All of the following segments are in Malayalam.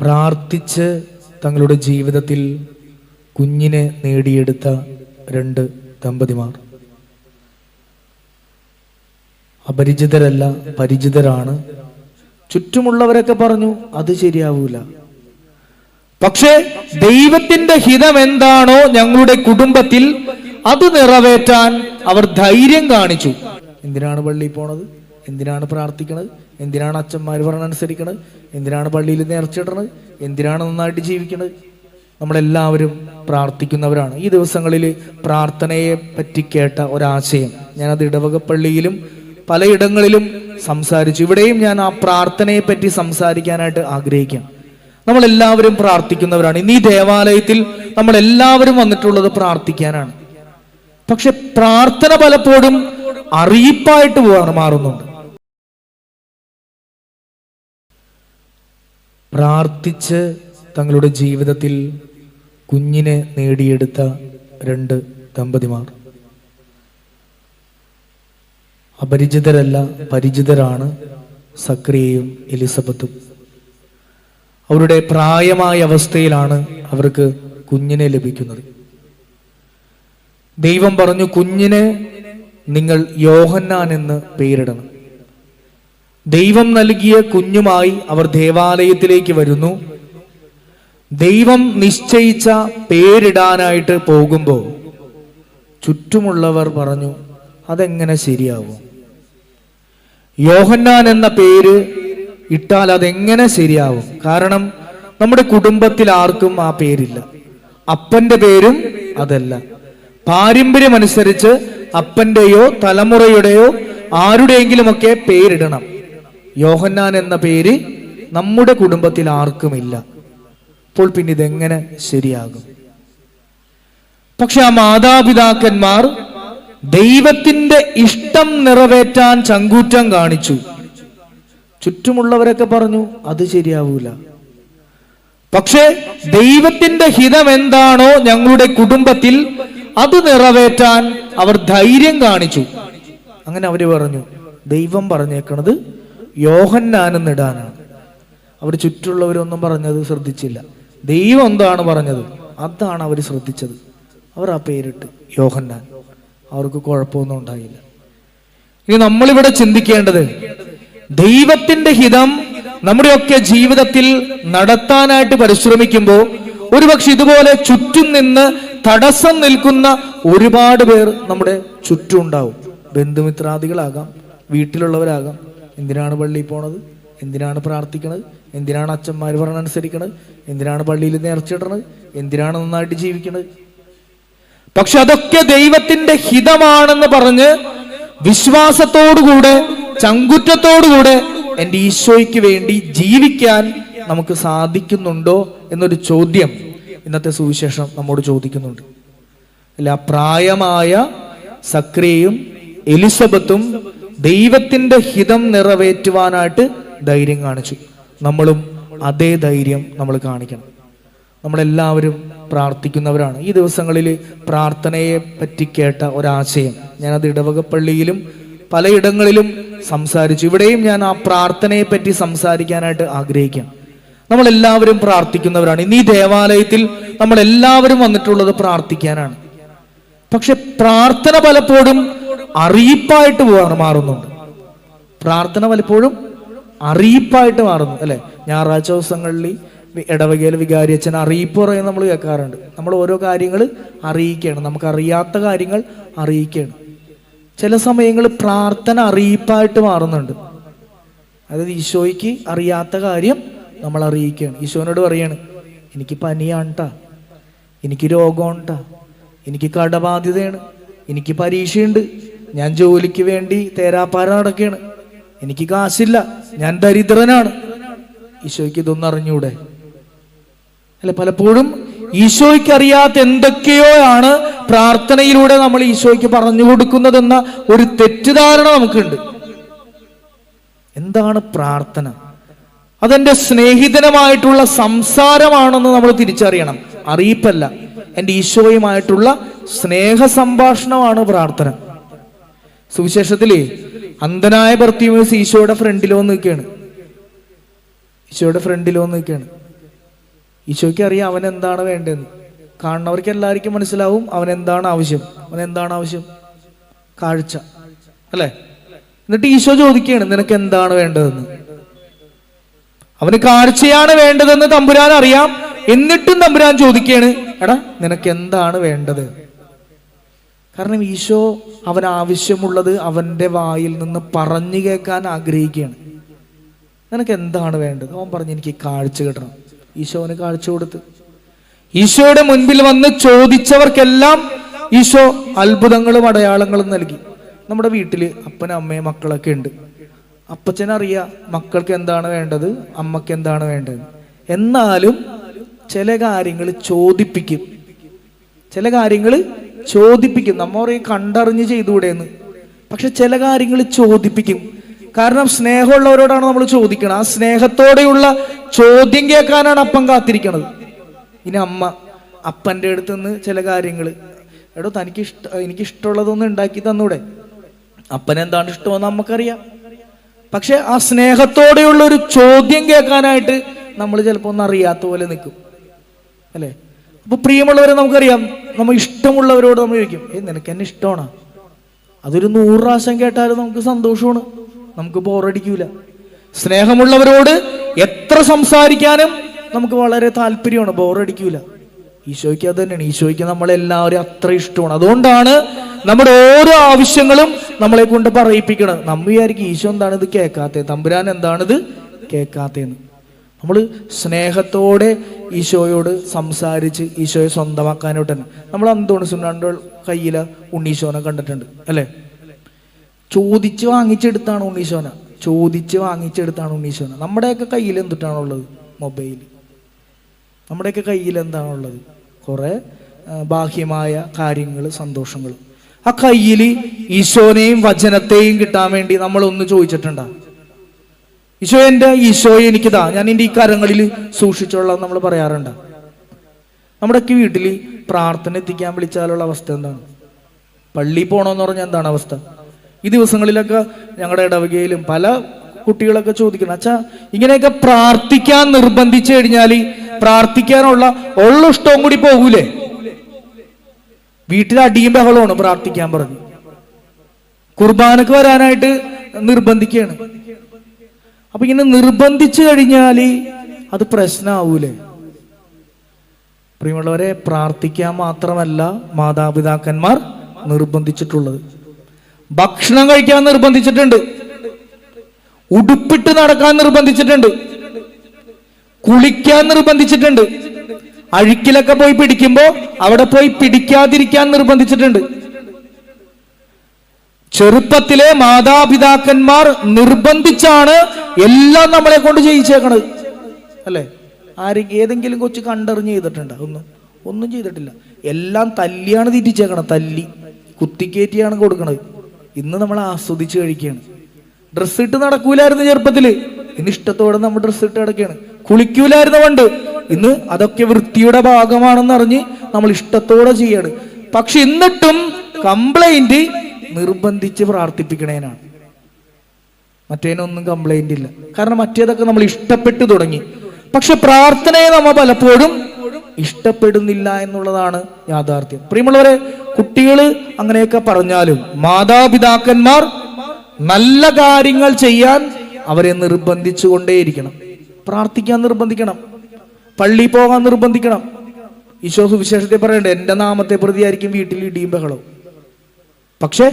പ്രാർത്ഥിച്ച് തങ്ങളുടെ ജീവിതത്തിൽ കുഞ്ഞിനെ നേടിയെടുത്ത രണ്ട് ദമ്പതിമാർ. അപരിചിതരല്ല പരിചിതരാണ്. ചുറ്റുമുള്ളവരൊക്കെ പറഞ്ഞു അത് ശരിയാവൂല. പക്ഷേ ദൈവത്തിന്റെ ഹിതം എന്താണോ ഞങ്ങളുടെ കുടുംബത്തിൽ അത് നിറവേറ്റാൻ അവർ ധൈര്യം കാണിച്ചു. എന്തിനാണ് പള്ളിയിൽ പോണത്? എന്തിനാണ് പ്രാർത്ഥിക്കണത്? എന്തിനാണ് അച്ഛന്മാർ പറഞ്ഞനുസരിക്കണത്? എന്തിനാണ് പള്ളിയിൽ നേർച്ചിടണത് എന്തിനാണ് നന്നായിട്ട് ജീവിക്കണത്? നമ്മളെല്ലാവരും പ്രാർത്ഥിക്കുന്നവരാണ്. ഈ ദിവസങ്ങളിൽ പ്രാർത്ഥനയെ പറ്റി കേട്ട ഒരാശയം. ഞാനത് ഇടവക പള്ളിയിലും പലയിടങ്ങളിലും സംസാരിച്ചു. ഇവിടെയും ഞാൻ ആ പ്രാർത്ഥനയെ പറ്റി സംസാരിക്കാനായിട്ട് ആഗ്രഹിക്കാം. നമ്മളെല്ലാവരും പ്രാർത്ഥിക്കുന്നവരാണ്. ഇന്ന് ഈ ദേവാലയത്തിൽ നമ്മളെല്ലാവരും വന്നിട്ടുള്ളത് പ്രാർത്ഥിക്കാനാണ്. പക്ഷെ പ്രാർത്ഥന പലപ്പോഴും അറിയിപ്പായിട്ട് മാറുന്നുണ്ട്. പ്രാർത്ഥിച്ച് തങ്ങളുടെ ജീവിതത്തിൽ കുഞ്ഞിനെ നേടിയെടുത്ത രണ്ട് ദമ്പതിമാർ. അപരിചിതരല്ല പരിചിതരാണ് സക്രിയയും എലിസബത്തും. അവരുടെ പ്രായമായ അവസ്ഥയിലാണ് അവർക്ക് കുഞ്ഞിനെ ലഭിക്കുന്നത്. ദൈവം പറഞ്ഞു കുഞ്ഞിനെ നിങ്ങൾ യോഹന്നാൻ എന്ന് പേരിടണം. ദൈവം നൽകിയ കുഞ്ഞുമായി അവർ ദേവാലയത്തിലേക്ക് വരുന്നു. ദൈവം നിശ്ചയിച്ച പേരിടാനായിട്ട് പോകുമ്പോൾ ചുറ്റുമുള്ളവർ പറഞ്ഞു അതെങ്ങനെ ശരിയാവും? യോഹന്നാൻ എന്ന പേര് ഇട്ടാൽ അതെങ്ങനെ ശരിയാവും? കാരണം നമ്മുടെ കുടുംബത്തിൽ ആർക്കും ആ പേരില്ല. അപ്പന്റെ പേരും അതല്ല. പാരമ്പര്യമനുസരിച്ച് അപ്പന്റെയോ തലമുറയുടെയോ ആരുടെയെങ്കിലുമൊക്കെ പേരിടണം. യോഹന്നാൻ എന്ന പേര് നമ്മുടെ കുടുംബത്തിൽ ആർക്കുമില്ല. അപ്പോൾ പിന്നെ ഇതെങ്ങനെ ശരിയാകും? പക്ഷെ ആ മാതാപിതാക്കന്മാർ ദൈവത്തിന്റെ ഇഷ്ടം നിറവേറ്റാൻ ചങ്കൂറ്റം കാണിച്ചു. ചുറ്റുമുള്ളവരൊക്കെ പറഞ്ഞു അത് ശരിയാവൂല. പക്ഷേ ദൈവത്തിന്റെ ഹിതം എന്താണോ ഞങ്ങളുടെ കുടുംബത്തിൽ അത് നിറവേറ്റാൻ അവർ ധൈര്യം കാണിച്ചു. അങ്ങനെ അവർ പറഞ്ഞു ദൈവം പറഞ്ഞേക്കണത് യോഹന്നാനെന്നിടാനാണ് അവർ ചുറ്റുള്ളവരൊന്നും പറഞ്ഞത് ശ്രദ്ധിച്ചില്ല. ദൈവം എന്താണ് പറഞ്ഞത്? അതാണ് അവർ ശ്രദ്ധിച്ചത്. അവർ ആ പേരിട്ട് യോഹന്നാൻ. അവർക്ക് കുഴപ്പമൊന്നും ഉണ്ടായില്ല. ഇനി നമ്മളിവിടെ ചിന്തിക്കേണ്ടത് ദൈവത്തിന്റെ ഹിതം നമ്മുടെയൊക്കെ ജീവിതത്തിൽ നടത്താനായിട്ട് പരിശ്രമിക്കുമ്പോൾ ഒരുപക്ഷെ ഇതുപോലെ ചുറ്റും നിന്ന് തടസ്സം നിൽക്കുന്ന ഒരുപാട് പേർ നമ്മുടെ ചുറ്റും ഉണ്ടാവും. ബന്ധുമിത്രാദികളാകാം വീട്ടിലുള്ളവരാകാം എന്തിനാണ് പള്ളിയിൽ പോണത്? എന്തിനാണ് പ്രാർത്ഥിക്കണത്? എന്തിനാണ് അച്ഛന്മാർ പറഞ്ഞനുസരിക്കണത് എന്തിനാണ് പള്ളിയിൽ നേർച്ചിടണത് എന്തിനാണ് നന്നായിട്ട് ജീവിക്കണത്? പക്ഷെ അതൊക്കെ ദൈവത്തിന്റെ ഹിതമാണെന്ന് പറഞ്ഞ് വിശ്വാസത്തോടുകൂടെ ചങ്കുറ്റത്തോടുകൂടെ എന്റെ ഈശോയ്ക്ക് വേണ്ടി ജീവിക്കാൻ നമുക്ക് സാധിക്കുന്നുണ്ടോ എന്നൊരു ചോദ്യം ഇന്നത്തെ സുവിശേഷം നമ്മോട് ചോദിക്കുന്നുണ്ട്. അല്ല പ്രായമായ സക്രിയയും എലിസബത്തും ദൈവത്തിന്റെ ഹിതം നിറവേറ്റുവാനായിട്ട് ധൈര്യം കാണിച്ചു. നമ്മളും അതേ ധൈര്യം നമ്മൾ കാണിക്കണം. നമ്മളെല്ലാവരും പ്രാർത്ഥിക്കുന്നവരാണ്. ഈ ദിവസങ്ങളിൽ പ്രാർത്ഥനയെ പറ്റി കേട്ട ഒരാശയം. ഞാനത് ഇടവകപ്പള്ളിയിലും പലയിടങ്ങളിലും സംസാരിച്ചു. ഇവിടെയും ഞാൻ ആ പ്രാർത്ഥനയെ പറ്റി സംസാരിക്കാനായിട്ട് ആഗ്രഹിക്കാം. നമ്മളെല്ലാവരും പ്രാർത്ഥിക്കുന്നവരാണ്. ഇന്ന് ഈ ദേവാലയത്തിൽ നമ്മളെല്ലാവരും വന്നിട്ടുള്ളത് പ്രാർത്ഥിക്കാനാണ്. പക്ഷെ പ്രാർത്ഥന പലപ്പോഴും അറിയിപ്പായിട്ട് മാറുന്നുണ്ട്. പ്രാർത്ഥന പലപ്പോഴും അറിയിപ്പായിട്ട് മാറുന്നു അല്ലെ? ഞായറാഴ്ച ദിവസങ്ങളിൽ ഇടവകയിൽ വികാരി അച്ഛൻ അറിയിപ്പ് പറയുന്നത് നമ്മൾ കേൾക്കാറുണ്ട്. നമ്മൾ ഓരോ കാര്യങ്ങൾ അറിയിക്കുകയാണ്. നമുക്ക് അറിയാത്ത കാര്യങ്ങൾ അറിയിക്കുകയാണ്. ചില സമയങ്ങളിൽ പ്രാർത്ഥന അറിയിപ്പായിട്ട് മാറുന്നുണ്ട്. അതായത് ഈശോയ്ക്ക് അറിയാത്ത കാര്യം നമ്മൾ അറിയിക്കുകയാണ്. ഈശോനോട് പറയാണ് എനിക്ക് പനിയാണ് ട്ടാ എനിക്ക് രോഗമുണ്ടാ. എനിക്ക് കടബാധ്യതയാണ്. എനിക്ക് പരീക്ഷയുണ്ട്. ഞാൻ ജോലിക്ക് വേണ്ടി തേരാപ്പാര നടക്കുകയാണ് എനിക്ക് കാശില്ല ഞാൻ ദരിദ്രനാണ്. ഈശോയ്ക്ക് ഇതൊന്നും അറിഞ്ഞൂടെ? അല്ലെ പലപ്പോഴും ഈശോയ്ക്ക് അറിയാത്ത എന്തൊക്കെയോ ആണ് പ്രാർത്ഥനയിലൂടെ നമ്മൾ ഈശോയ്ക്ക് പറഞ്ഞു കൊടുക്കുന്നതെന്ന ഒരു തെറ്റിദ്ധാരണ നമുക്കുണ്ട്. എന്താണ് പ്രാർത്ഥന? അതെന്റെ സ്നേഹിതനുമായിട്ടുള്ള സംസാരമാണെന്ന് നമ്മൾ തിരിച്ചറിയണം. അറിയിപ്പല്ല. എന്റെ ഈശോയുമായിട്ടുള്ള സ്നേഹ സംഭാഷണമാണ് പ്രാർത്ഥന. സുവിശേഷത്തിലേ അന്ധനായ ഭർത്തിമേസ് ഈശോയുടെ ഫ്രണ്ടിലോ നിൽക്കുകയാണ്. ഈശോയുടെ ഫ്രണ്ടിലോ നിൽക്കുകയാണ്. ഈശോയ്ക്ക് അറിയാം അവൻ എന്താണ് വേണ്ടതെന്ന്. കാണുന്നവർക്ക് എല്ലാവർക്കും മനസ്സിലാവും അവൻ എന്താണ് ആവശ്യം. അവൻ എന്താണ് ആവശ്യം? കാഴ്ച. അല്ലേ? എന്നിട്ട് ഈശോ ചോദിക്കുകയാണ് നിനക്ക് എന്താണ് വേണ്ടതെന്ന്? അവന് കാഴ്ചയാണ് വേണ്ടതെന്ന് തമ്പുരാൻ അറിയാം എന്നിട്ടും തമ്പുരാൻ ചോദിക്കുകയാണ് എടാ നിനക്ക് എന്താണ് വേണ്ടത്? കാരണം ഈശോ അവനാവശ്യമുള്ളത് അവന്റെ വായിൽ നിന്ന് പറഞ്ഞു കേൾക്കാൻ ആഗ്രഹിക്കുകയാണ്. നിനക്ക് എന്താണ് വേണ്ടത്? അവൻ പറഞ്ഞു എനിക്ക് കാഴ്ച കിട്ടണം. ഈശോ അവന് കാഴ്ച കൊടുത്ത്. ഈശോയുടെ മുൻപിൽ വന്ന് ചോദിച്ചവർക്കെല്ലാം ഈശോ അത്ഭുതങ്ങളും അടയാളങ്ങളും നൽകി. നമ്മുടെ വീട്ടിൽ അപ്പനും അമ്മയും മക്കളൊക്കെ ഉണ്ട്. അപ്പച്ചനറിയാം മക്കൾക്ക് എന്താണ് വേണ്ടത്? അമ്മയ്ക്ക് എന്താണ് വേണ്ടത്? എന്നാലും ചില കാര്യങ്ങൾ ചോദിപ്പിക്കും. ചില കാര്യങ്ങൾ ചോദിപ്പിക്കും. നമ്മ പറയും കണ്ടറിഞ്ഞ് ചെയ്തുകൂടെയെന്ന് പക്ഷെ ചില കാര്യങ്ങൾ ചോദിപ്പിക്കും. കാരണം സ്നേഹമുള്ളവരോടാണ് നമ്മൾ ചോദിക്കണം ആ സ്നേഹത്തോടെയുള്ള ചോദ്യം കേൾക്കാനാണ് അപ്പം കാത്തിരിക്കണത്. ഇനി അമ്മ അപ്പന്റെ അടുത്ത് നിന്ന് ചില കാര്യങ്ങൾ. എടോ തനിക്ക് ഇഷ്ട എനിക്ക് ഇഷ്ടമുള്ളതൊന്നും ഉണ്ടാക്കി തന്നൂടെ? അപ്പനെന്താണ് ഇഷ്ടമെന്ന് നമുക്കറിയാം. പക്ഷെ ആ സ്നേഹത്തോടെയുള്ള ഒരു ചോദ്യം കേൾക്കാനായിട്ട് നമ്മൾ ചിലപ്പോൾ ഒന്നും അറിയാത്ത പോലെ നിൽക്കും. അല്ലേ? അപ്പൊ പ്രിയമുള്ളവരെ നമുക്കറിയാം നമ്മൾ ഇഷ്ടമുള്ളവരോട് നമ്മൾ ചോദിക്കും ഏ നിനക്ക് എന്നെ ഇഷ്ടമാണ്? അതൊരു നൂറ് പ്രാവശ്യം കേട്ടാലും നമുക്ക് സന്തോഷമാണ്. നമുക്ക് ബോറടിക്കൂല സ്നേഹമുള്ളവരോട് എത്ര സംസാരിക്കാനും നമുക്ക് വളരെ താല്പര്യമാണ് ബോറടിക്കൂല ഈശോയ്ക്ക് അത് തന്നെയാണ്. ഈശോയ്ക്ക് നമ്മളെല്ലാവരും അത്ര ഇഷ്ടമാണ്. അതുകൊണ്ടാണ് നമ്മുടെ ഓരോ ആവശ്യങ്ങളും നമ്മളെ കൊണ്ട് പറയിപ്പിക്കണം നമ്മ വിചാരിക്കും ഈശോ എന്താണ് ഇത് കേൾക്കാത്തത്? തമ്പുരാൻ എന്താണിത് കേൾക്കാത്തതെന്ന്? നമ്മൾ സ്നേഹത്തോടെ ഈശോയോട് സംസാരിച്ച് ഈശോയെ സ്വന്തമാക്കാനായിട്ട് തന്നെ നമ്മൾ അന്തോണി സുന്നാണ്ട് കയ്യില ഉണ്ണീശോനെ കണ്ടിട്ടുണ്ട് അല്ലേ? ചോദിച്ച് വാങ്ങിച്ചെടുത്താണ് ഉണ്ണീശോന. ചോദിച്ച് വാങ്ങിച്ചെടുത്താണ് ഉണ്ണീശോന. നമ്മുടെയൊക്കെ കയ്യിൽ എന്തിട്ടാണുള്ളത് മൊബൈൽ നമ്മുടെയൊക്കെ കയ്യിൽ എന്താണുള്ളത് കുറേ ബാഹ്യമായ കാര്യങ്ങൾ സന്തോഷങ്ങൾ. ആ കയ്യിൽ ഈശോനെയും വചനത്തെയും കിട്ടാൻ വേണ്ടി നമ്മൾ ഒന്ന് ചോദിച്ചിട്ടുണ്ടാ? ഈശോ എന്റെ ഈശോയെ എനിക്കിതാ. ഞാൻ എന്റെ ഈ കരങ്ങളിൽ സൂക്ഷിച്ചോളാം നമ്മൾ പറയാറുണ്ട്. നമ്മുടെയൊക്കെ വീട്ടിൽ പ്രാർത്ഥന എത്തിക്കാൻ വിളിച്ചാലുള്ള അവസ്ഥ എന്താണ്? പള്ളിയിൽ പോകണമെന്ന് പറഞ്ഞാൽ എന്താണ് അവസ്ഥ? ഈ ദിവസങ്ങളിലൊക്കെ ഞങ്ങളുടെ ഇടവകയിലും പല കുട്ടികളൊക്കെ ചോദിക്കണം അച്ഛാ ഇങ്ങനെയൊക്കെ പ്രാർത്ഥിക്കാൻ നിർബന്ധിച്ചു കഴിഞ്ഞാൽ പ്രാർത്ഥിക്കാനുള്ള ഉള്ള ഇഷ്ടവും കൂടി പോകൂലേ? വീട്ടിൽ അടിയും ബഹളമാണ് പ്രാർത്ഥിക്കാൻ പറഞ്ഞു. കുർബാനക്ക് വരാനായിട്ട് നിർബന്ധിക്കുകയാണ്. അപ്പൊ ഇങ്ങനെ നിർബന്ധിച്ചു കഴിഞ്ഞാൽ അത് പ്രശ്നമാവൂലേ പ്രിയമുള്ളവരെ പ്രാർത്ഥിക്കാൻ മാത്രമല്ല മാതാപിതാക്കന്മാർ നിർബന്ധിച്ചിട്ടുള്ളത്. ഭക്ഷണം കഴിക്കാൻ നിർബന്ധിച്ചിട്ടുണ്ട്. ഉടുപ്പിട്ട് നടക്കാൻ നിർബന്ധിച്ചിട്ടുണ്ട്. കുളിക്കാൻ നിർബന്ധിച്ചിട്ടുണ്ട്. അഴുക്കിലൊക്കെ പോയി പിടിക്കുമ്പോൾ അവിടെ പോയി പിടിക്കാതിരിക്കാൻ നിർബന്ധിച്ചിട്ടുണ്ട്. ചെറുപ്പത്തിലെ മാതാപിതാക്കന്മാർ നിർബന്ധിച്ചാണ് എല്ലാം നമ്മളെ കൊണ്ട് ചെയ്യിച്ചേക്കണത് അല്ലേ? ആരും ഏതെങ്കിലും കൊച്ചു കണ്ടറിഞ്ഞ് ചെയ്തിട്ടുണ്ട്. ഒന്നും ഒന്നും ചെയ്തിട്ടില്ല. എല്ലാം തല്ലിയാണ് തീറ്റിച്ചേക്കണം തല്ലി കുത്തിക്കേറ്റിയാണ് കൊടുക്കണത്. ഇന്ന് നമ്മൾ ആസ്വദിച്ച് കഴിക്കുകയാണ്. ഡ്രസ്സ് ഇട്ട് നടക്കൂലായിരുന്നു ചെറുപ്പത്തിൽ ഇന്ന് ഇഷ്ടത്തോടെ നമ്മൾ ഡ്രസ്സ് ഇട്ട് കിടക്കുകയാണ് കുളിക്കൂലായിരുന്നു പണ്ട്. ഇന്ന് അതൊക്കെ വൃത്തിയുടെ ഭാഗമാണെന്ന് അറിഞ്ഞ് നമ്മൾ ഇഷ്ടത്തോടെ ചെയ്യാണ്. പക്ഷെ എന്നിട്ടും കംപ്ലൈന്റ് നിർബന്ധിച്ച് പ്രാർത്ഥിപ്പിക്കണേനാണ്. മറ്റേനൊന്നും കംപ്ലൈന്റ് ഇല്ല. കാരണം മറ്റേതൊക്കെ നമ്മൾ ഇഷ്ടപ്പെട്ടു തുടങ്ങി. പക്ഷെ പ്രാർത്ഥനയെ നമ്മൾ പലപ്പോഴും ഇഷ്ടപ്പെടുന്നില്ല എന്നുള്ളതാണ് യാഥാർത്ഥ്യം. പ്രിയമുള്ളവരെ കുട്ടികൾ അങ്ങനെയൊക്കെ പറഞ്ഞാലും മാതാപിതാക്കന്മാർ നല്ല കാര്യങ്ങൾ ചെയ്യാൻ അവരെ നിർബന്ധിച്ചുകൊണ്ടേയിരിക്കണം പ്രാർത്ഥിക്കാൻ നിർബന്ധിക്കണം. പള്ളി പോകാൻ നിർബന്ധിക്കണം. ഈശോ സുവിശേഷത്തെ പറയണ്ടേ എന്റെ നാമത്തെ പ്രതിയായിരിക്കും വീട്ടിൽ ഇടിയും ബഹളവും. പക്ഷേ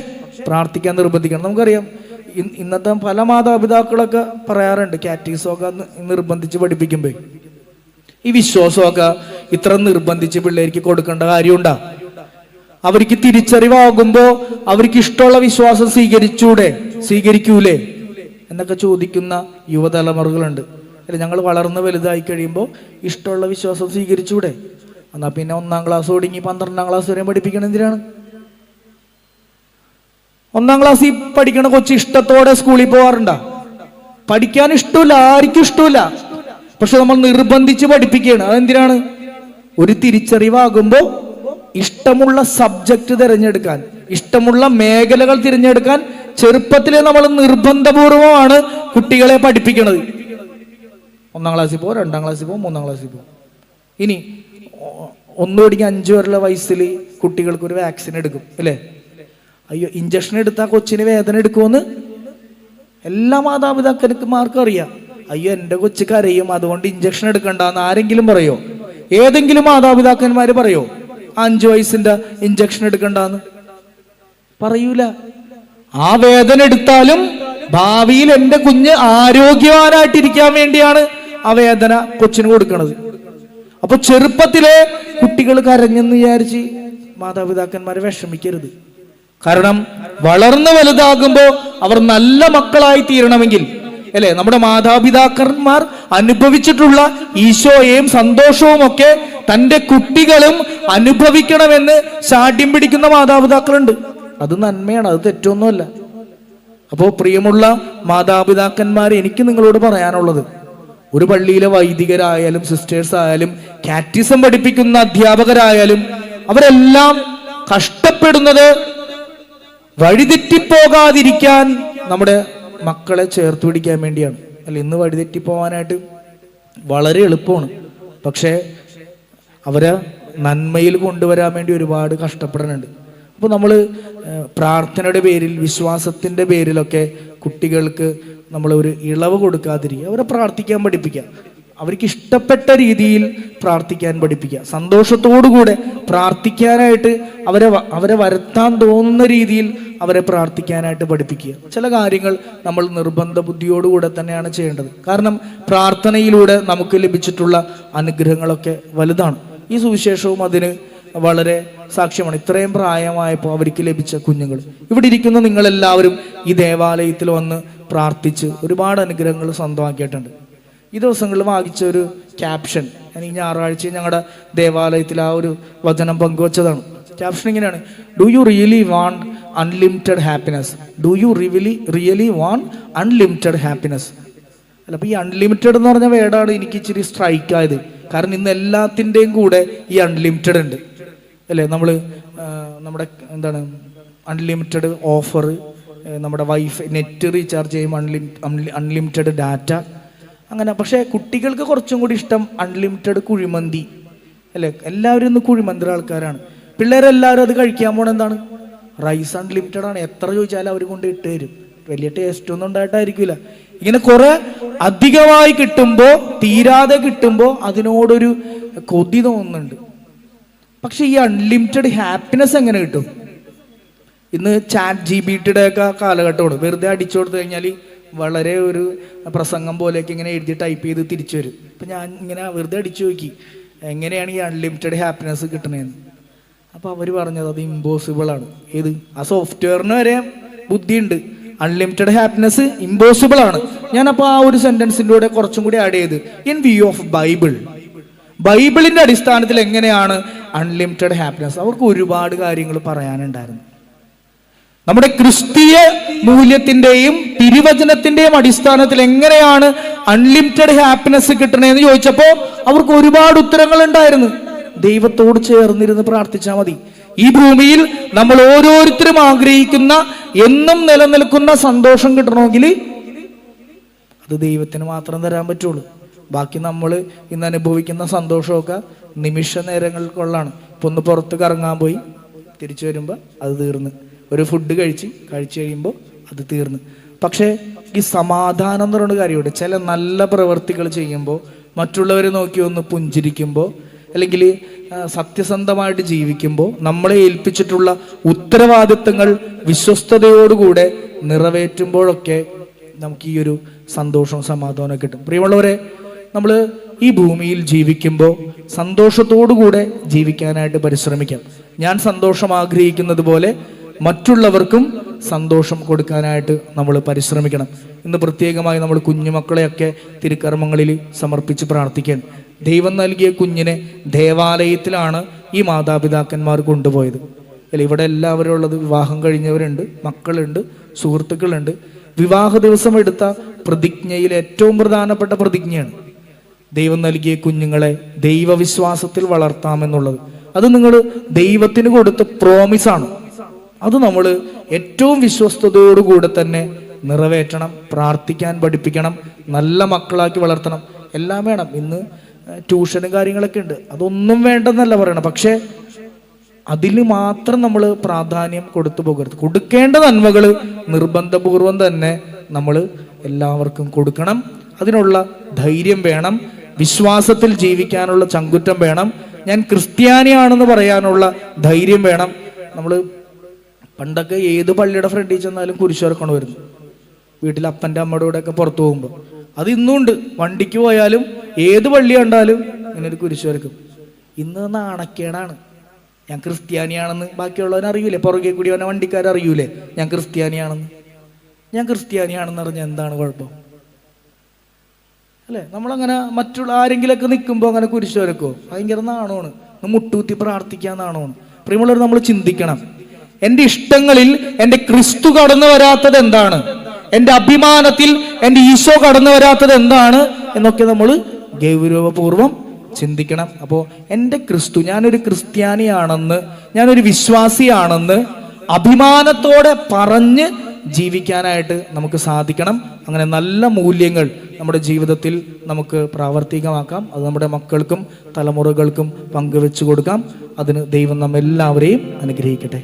പ്രാർത്ഥിക്കാൻ നിർബന്ധിക്കണം. നമുക്കറിയാം ഇന്നത്തെ പല മാതാപിതാക്കളൊക്കെ പറയാറുണ്ട് കാറ്റീസൊക്കെ നിർബന്ധിച്ച് പഠിപ്പിക്കുമ്പോൾ ഈ വിശ്വാസമൊക്കെ ഇത്ര നിർബന്ധിച്ച് പിള്ളേർക്ക് കൊടുക്കേണ്ട കാര്യമുണ്ടാ? അവർക്ക് തിരിച്ചറിവാകുമ്പോ അവർക്ക് ഇഷ്ടമുള്ള വിശ്വാസം സ്വീകരിച്ചൂടെ? സ്വീകരിക്കൂലേ? എന്നൊക്കെ ചോദിക്കുന്ന യുവതലമുറകളുണ്ട്. അല്ല ഞങ്ങൾ വളർന്ന് വലുതായി കഴിയുമ്പോൾ ഇഷ്ടമുള്ള വിശ്വാസം സ്വീകരിച്ചൂടെ? എന്നാ പിന്നെ ഒന്നാം ക്ലാസ് തുടങ്ങി പന്ത്രണ്ടാം ക്ലാസ് വരെ പഠിപ്പിക്കണം എന്തിനാണ്? ഒന്നാം ക്ലാസ്സിൽ പഠിക്കണ കൊച്ചു ഇഷ്ടത്തോടെ സ്കൂളിൽ പോവാറുണ്ട. പഠിക്കാൻ ഇഷ്ടമില്ല ആർക്കും ഇഷ്ടമില്ല. പക്ഷെ നമ്മൾ നിർബന്ധിച്ച് പഠിപ്പിക്കുകയാണ്. അതെന്തിനാണ്? ഒരു തിരിച്ചറിവാകുമ്പോൾ ഇഷ്ടമുള്ള സബ്ജക്റ്റ് തിരഞ്ഞെടുക്കാൻ ഇഷ്ടമുള്ള മേഖലകൾ തിരഞ്ഞെടുക്കാൻ ചെറുപ്പത്തിലെ നമ്മൾ നിർബന്ധപൂർവമാണ് കുട്ടികളെ പഠിപ്പിക്കുന്നത് ഒന്നാം ക്ലാസ്സിൽ പോകും രണ്ടാം ക്ലാസ്സിൽ പോകും മൂന്നാം ക്ലാസ്സിൽ പോകും ഇനി ഒന്നു ഒന്ന് പഠിക്കാൻ അഞ്ചു വരെയുള്ള വയസ്സിൽ കുട്ടികൾക്ക് ഒരു വാക്സിൻ എടുക്കും അല്ലേ? അയ്യോ ഇഞ്ചക്ഷൻ എടുത്താൽ കൊച്ചിന് വേദന എടുക്കുമെന്ന് എല്ലാ മാതാപിതാക്കന്മാർക്കും അറിയാം. അയ്യോ എന്റെ കൊച്ചു കരയും അതുകൊണ്ട് ഇഞ്ചക്ഷൻ എടുക്കണ്ടെന്ന് ആരെങ്കിലും പറയോ? ഏതെങ്കിലും മാതാപിതാക്കന്മാർ പറയോ? അഞ്ചു വയസ്സിന്റെ ഇഞ്ചക്ഷൻ എടുക്കണ്ടെന്ന്? പറയൂല. ആ വേദന എടുത്താലും ഭാവിയിൽ എന്റെ കുഞ്ഞ് ആരോഗ്യവാനായിട്ടിരിക്കാൻ വേണ്ടിയാണ് ആ വേദന കൊച്ചിന് കൊടുക്കണത്. അപ്പൊ ചെറുപ്പത്തിലെ കുട്ടികൾ കരഞ്ഞെന്ന് വിചാരിച്ച് മാതാപിതാക്കന്മാരെ വിഷമിക്കരുത്. കാരണം വളർന്ന് വലുതാകുമ്പോൾ അവർ നല്ല മക്കളായി തീരണമെങ്കിൽ അല്ലെ? നമ്മുടെ മാതാപിതാക്കന്മാർ അനുഭവിച്ചിട്ടുള്ള ഈശോയെയും സന്തോഷവും ഒക്കെ തന്റെ കുട്ടികളും അനുഭവിക്കണമെന്ന് ശാഠ്യം പിടിക്കുന്ന മാതാപിതാക്കളുണ്ട്. അത് നന്മയാണ് അത് തെറ്റൊന്നുമല്ല. അപ്പോൾ പ്രിയമുള്ള മാതാപിതാക്കന്മാർ എനിക്ക് നിങ്ങളോട് പറയാനുള്ളത് ഒരു പള്ളിയിലെ വൈദികരായാലും സിസ്റ്റേഴ്സ് ആയാലും കാറ്റിസം പഠിപ്പിക്കുന്ന അധ്യാപകരായാലും അവരെല്ലാം കഷ്ടപ്പെടുന്നത് വഴിതെറ്റിപ്പോകാതിരിക്കാൻ നമ്മുടെ മക്കളെ ചേർത്ത് പിടിക്കാൻ വേണ്ടിയാണ്. അല്ല ഇന്ന് വഴിതെറ്റിപ്പോവാനായിട്ട് വളരെ എളുപ്പമാണ്. പക്ഷേ അവരെ നന്മയിൽ കൊണ്ടുവരാൻ വേണ്ടി ഒരുപാട് കഷ്ടപ്പെടുന്നുണ്ട് അപ്പോൾ നമ്മൾ പ്രാർത്ഥനയുടെ പേരിൽ വിശ്വാസത്തിന്റെ പേരിലൊക്കെ കുട്ടികൾക്ക് നമ്മൾ ഒരു ഇളവ് കൊടുക്കാതിരിക്കുക അവരെ പ്രാർത്ഥിക്കാൻ പഠിപ്പിക്കുക. അവർക്ക് ഇഷ്ടപ്പെട്ട രീതിയിൽ പ്രാർത്ഥിക്കാൻ പഠിപ്പിക്കുക. സന്തോഷത്തോടുകൂടെ പ്രാർത്ഥിക്കാനായിട്ട് അവരെ അവരെ വരുത്താൻ തോന്നുന്ന രീതിയിൽ അവരെ പ്രാർത്ഥിക്കാനായിട്ട് പഠിപ്പിക്കുക. ചില കാര്യങ്ങൾ നമ്മൾ നിർബന്ധ ബുദ്ധിയോടുകൂടെ തന്നെയാണ് ചെയ്യേണ്ടത്. കാരണം പ്രാർത്ഥനയിലൂടെ നമുക്ക് ലഭിച്ചിട്ടുള്ള അനുഗ്രഹങ്ങളൊക്കെ വലുതാണ്. ഈ സുവിശേഷവും അതിന് വളരെ സാക്ഷ്യമാണ്. ഇത്രയും പ്രായമായപ്പോൾ അവർക്ക് ലഭിച്ച കുഞ്ഞുങ്ങൾ. ഇവിടെ ഇരിക്കുന്ന നിങ്ങളെല്ലാവരും ഈ ദേവാലയത്തിൽ വന്ന് പ്രാർത്ഥിച്ച് ഒരുപാട് അനുഗ്രഹങ്ങൾ സ്വന്തമാക്കിയിട്ടുണ്ട്. ഈ ദിവസങ്ങളിൽ വാങ്ങിച്ച ഒരു ക്യാപ്ഷൻ ഞാൻ ഈ ഞായറാഴ്ച ഞങ്ങളുടെ ദേവാലയത്തിൽ ആ ഒരു വചനം പങ്കുവച്ചതാണ്. ക്യാപ്ഷൻ ഇങ്ങനെയാണ്. Do you really want unlimited happiness do you really really want unlimited happiness അല്ല അപ്പൊ ഈ അൺലിമിറ്റഡ് എന്ന് പറഞ്ഞ വേർഡാണ് എനിക്ക് ഇച്ചിരി സ്ട്രൈക്ക് ആയത്. കാരണം ഇന്ന് എല്ലാത്തിന്റെയും കൂടെ ഈ അൺലിമിറ്റഡ് ഉണ്ട്. അല്ലേ? നമ്മൾ നമ്മുടെ എന്താണ് അൺലിമിറ്റഡ് ഓഫർ നമ്മുടെ വൈഫ് നെറ്റ് റീചാർജ് ചെയ്യുമ്പോൾ അൺലിമി അൺലിമിറ്റഡ് ഡാറ്റ അങ്ങനെ പക്ഷേ കുട്ടികൾക്ക് കുറച്ചും കൂടി ഇഷ്ടം അൺലിമിറ്റഡ് കുഴിമന്തി. അല്ലേ? എല്ലാവരും ഇന്ന് കുഴിമന്തിയുടെ ആൾക്കാരാണ്. പിള്ളേരെല്ലാവരും അത് കഴിക്കാൻ പോണ എന്താണ്? റൈസ് അൺലിമിറ്റഡ് ആണ്. എത്ര ചോദിച്ചാലും അവർ കൊണ്ട് ഇട്ട് തരും. വലിയ ടേസ്റ്റ് ഒന്നും ഉണ്ടായിട്ടായിരിക്കില്ല ഇങ്ങനെ കുറെ അധികമായി കിട്ടുമ്പോൾ തീരാതെ കിട്ടുമ്പോൾ അതിനോടൊരു കൊതി തോന്നുന്നുണ്ട്. പക്ഷെ ഈ അൺലിമിറ്റഡ് ഹാപ്പിനെസ് എങ്ങനെ കിട്ടും? ഇന്ന് ചാറ്റ് ജി ബി ടിയുടെ ഒക്കെ കാലഘട്ടമാണ്. വെറുതെ അടിച്ചു കൊടുത്തു കഴിഞ്ഞാൽ വളരെ ഒരു പ്രസംഗം പോലെയൊക്കെ ഇങ്ങനെ എഴുതി ടൈപ്പ് ചെയ്ത് തിരിച്ചു വരും. അപ്പം ഞാൻ ഇങ്ങനെ വെറുതെ അടിച്ചു നോക്കി. എങ്ങനെയാണ് ഈ അൺലിമിറ്റഡ് ഹാപ്പിനെസ് കിട്ടണേന്ന്? അപ്പോൾ അവർ പറഞ്ഞത് അത് ഇമ്പോസിബിൾ ആണ്. ഏത്? ആ സോഫ്റ്റ്വെയറിന് വരെ ബുദ്ധിയുണ്ട്. അൺലിമിറ്റഡ് ഹാപ്പിനെസ് ഇമ്പോസിബിൾ ആണ്. ഞാനപ്പോൾ ആ ഒരു സെന്റൻസിന്റെ കൂടെ കുറച്ചും കൂടി ആഡ് ചെയ്ത്. ഇൻ വ്യൂ ഓഫ് ബൈബിൾ ബൈബിളിന്റെ അടിസ്ഥാനത്തിൽ എങ്ങനെയാണ് അൺലിമിറ്റഡ് ഹാപ്പിനെസ് അവർക്ക് ഒരുപാട് കാര്യങ്ങൾ പറയാനുണ്ടായിരുന്നു. നമ്മുടെ ക്രിസ്തീയ മൂല്യത്തിന്റെയും തിരുവചനത്തിന്റെയും അടിസ്ഥാനത്തിൽ എങ്ങനെയാണ് അൺലിമിറ്റഡ് ഹാപ്പിനെസ് കിട്ടണേന്ന് ചോദിച്ചപ്പോൾ അവർക്ക് ഒരുപാട് ഉത്തരങ്ങൾ ഉണ്ടായിരുന്നു. ദൈവത്തോട് ചേർന്നിരുന്ന് പ്രാർത്ഥിച്ചാൽ മതി. ഈ ഭൂമിയിൽ നമ്മൾ ഓരോരുത്തരും ആഗ്രഹിക്കുന്ന എന്നും നിലനിൽക്കുന്ന സന്തോഷം കിട്ടണമെങ്കിൽ അത് ദൈവത്തിന് മാത്രം തരാൻ പറ്റുള്ളൂ. ബാക്കി നമ്മൾ ഇന്ന് അനുഭവിക്കുന്ന സന്തോഷമൊക്കെ നിമിഷ നേരങ്ങൾക്കുള്ളതാണ് ഇപ്പൊ ഒന്ന് പുറത്ത് കറങ്ങാൻ പോയി തിരിച്ചു വരുമ്പോൾ അത് തീർന്ന്. ഒരു ഫുഡ് കഴിച്ച് കഴിച്ചു കഴിയുമ്പോൾ അത് തീർന്നു. പക്ഷേ ഈ സമാധാനം എന്ന് പറയുന്ന കാര്യമുണ്ട്. ചില നല്ല പ്രവൃത്തികൾ ചെയ്യുമ്പോൾ മറ്റുള്ളവരെ നോക്കി ഒന്ന് പുഞ്ചിരിക്കുമ്പോൾ അല്ലെങ്കിൽ സത്യസന്ധമായിട്ട് ജീവിക്കുമ്പോൾ നമ്മളെ ഏൽപ്പിച്ചിട്ടുള്ള ഉത്തരവാദിത്തങ്ങൾ വിശ്വസ്തയോടുകൂടെ നിറവേറ്റുമ്പോഴൊക്കെ നമുക്ക് ഈ ഒരു സന്തോഷവും സമാധാനവും കിട്ടും. പ്രിയമുള്ളവരെ നമ്മൾ ഈ ഭൂമിയിൽ ജീവിക്കുമ്പോൾ സന്തോഷത്തോടുകൂടെ ജീവിക്കാനായിട്ട് പരിശ്രമിക്കാം. ഞാൻ സന്തോഷം ആഗ്രഹിക്കുന്നത് പോലെ മറ്റുള്ളവർക്കും സന്തോഷം കൊടുക്കാനായിട്ട് നമ്മൾ പരിശ്രമിക്കണം. ഇന്ന് പ്രത്യേകമായി നമ്മൾ കുഞ്ഞുമക്കളെയൊക്കെ തിരുക്കർമ്മങ്ങളിൽ സമർപ്പിച്ച് പ്രാർത്ഥിക്കാൻ ദൈവം നൽകിയ കുഞ്ഞിനെ ദേവാലയത്തിലാണ് ഈ മാതാപിതാക്കന്മാർ കൊണ്ടുപോയത്. അല്ല ഇവിടെ എല്ലാവരും ഉള്ളത് വിവാഹം കഴിഞ്ഞവരുണ്ട് മക്കളുണ്ട് സുഹൃത്തുക്കളുണ്ട്. വിവാഹ ദിവസം എടുത്ത പ്രതിജ്ഞയിൽ ഏറ്റവും പ്രധാനപ്പെട്ട പ്രതിജ്ഞയാണ് ദൈവം നൽകിയ കുഞ്ഞുങ്ങളെ ദൈവവിശ്വാസത്തിൽ വളർത്താമെന്നുള്ളത്. അത് നിങ്ങൾ ദൈവത്തിന് കൊടുത്ത പ്രോമിസാണ് അത് നമ്മൾ ഏറ്റവും വിശ്വസ്തയോടുകൂടെ തന്നെ നിറവേറ്റണം പ്രാർത്ഥിക്കാൻ പഠിപ്പിക്കണം നല്ല മക്കളാക്കി വളർത്തണം. എല്ലാം വേണം. ഇന്ന് ട്യൂഷനും കാര്യങ്ങളൊക്കെ ഉണ്ട്. അതൊന്നും വേണ്ടെന്നല്ല പറയണം പക്ഷേ അതിൽ മാത്രം നമ്മൾ പ്രാധാന്യം കൊടുത്തു പോകരുത്. കൊടുക്കേണ്ട നന്മകൾ നിർബന്ധപൂർവം തന്നെ നമ്മൾ എല്ലാവർക്കും കൊടുക്കണം. അതിനുള്ള ധൈര്യം വേണം. വിശ്വാസത്തിൽ ജീവിക്കാനുള്ള ചങ്കുറ്റം വേണം. ഞാൻ ക്രിസ്ത്യാനിയാണെന്ന് പറയാനുള്ള ധൈര്യം വേണം. നമ്മൾ പണ്ടൊക്കെ ഏത് പള്ളിയുടെ ഫ്രണ്ടിൽ ചെന്നാലും കുരിശുവരക്കണം വരുന്നു. വീട്ടിൽ അപ്പന്റെ അമ്മയുടെ കൂടെ ഒക്കെ പുറത്തു പോകുമ്പോൾ അത് ഇന്നുണ്ട്. വണ്ടിക്ക് പോയാലും ഏത് പള്ളി കണ്ടാലും ഇങ്ങനെ ഒരു കുരിശ് വരക്കും ഇന്ന് നാണക്കേടാണ് ഞാൻ ക്രിസ്ത്യാനിയാണെന്ന് ബാക്കിയുള്ളവൻ അറിയൂലേ? പുറകെ കൂടി അവനെ വണ്ടിക്കാരറിയൂലേ ഞാൻ ക്രിസ്ത്യാനിയാണെന്ന്. ഞാൻ ക്രിസ്ത്യാനിയാണെന്ന് അറിഞ്ഞ എന്താണ് കുഴപ്പം? അല്ലേ? നമ്മളങ്ങനെ മറ്റുള്ള ആരെങ്കിലൊക്കെ നിൽക്കുമ്പോൾ അങ്ങനെ കുരിശ് വരക്കോ ഭയങ്കര നാണമാണ്. മുട്ടുകുത്തി പ്രാർത്ഥിക്കാൻ നാണമാണ് പ്രിയമുള്ളവർ നമ്മൾ ചിന്തിക്കണം. എന്റെ ഇഷ്ടങ്ങളിൽ എന്റെ ക്രിസ്തു കടന്നു വരാത്തത് എന്താണ്? എന്റെ അഭിമാനത്തിൽ എന്റെ ഈശോ കടന്നു വരാത്തത് എന്താണ്? എന്നൊക്കെ നമ്മൾ ഗൗരവപൂർവം ചിന്തിക്കണം. അപ്പോൾ എന്റെ ക്രിസ്തു ഞാനൊരു ക്രിസ്ത്യാനിയാണെന്ന് ഞാനൊരു വിശ്വാസിയാണെന്ന് അഭിമാനത്തോടെ പറഞ്ഞ് ജീവിക്കാനായിട്ട് നമുക്ക് സാധിക്കണം. അങ്ങനെ നല്ല മൂല്യങ്ങൾ നമ്മുടെ ജീവിതത്തിൽ നമുക്ക് പ്രാവർത്തികമാക്കാം. അത് നമ്മുടെ മക്കൾക്കും തലമുറകൾക്കും പങ്കുവെച്ചു കൊടുക്കാം. അതിന് ദൈവം നമ്മെല്ലാവരെയും അനുഗ്രഹിക്കട്ടെ.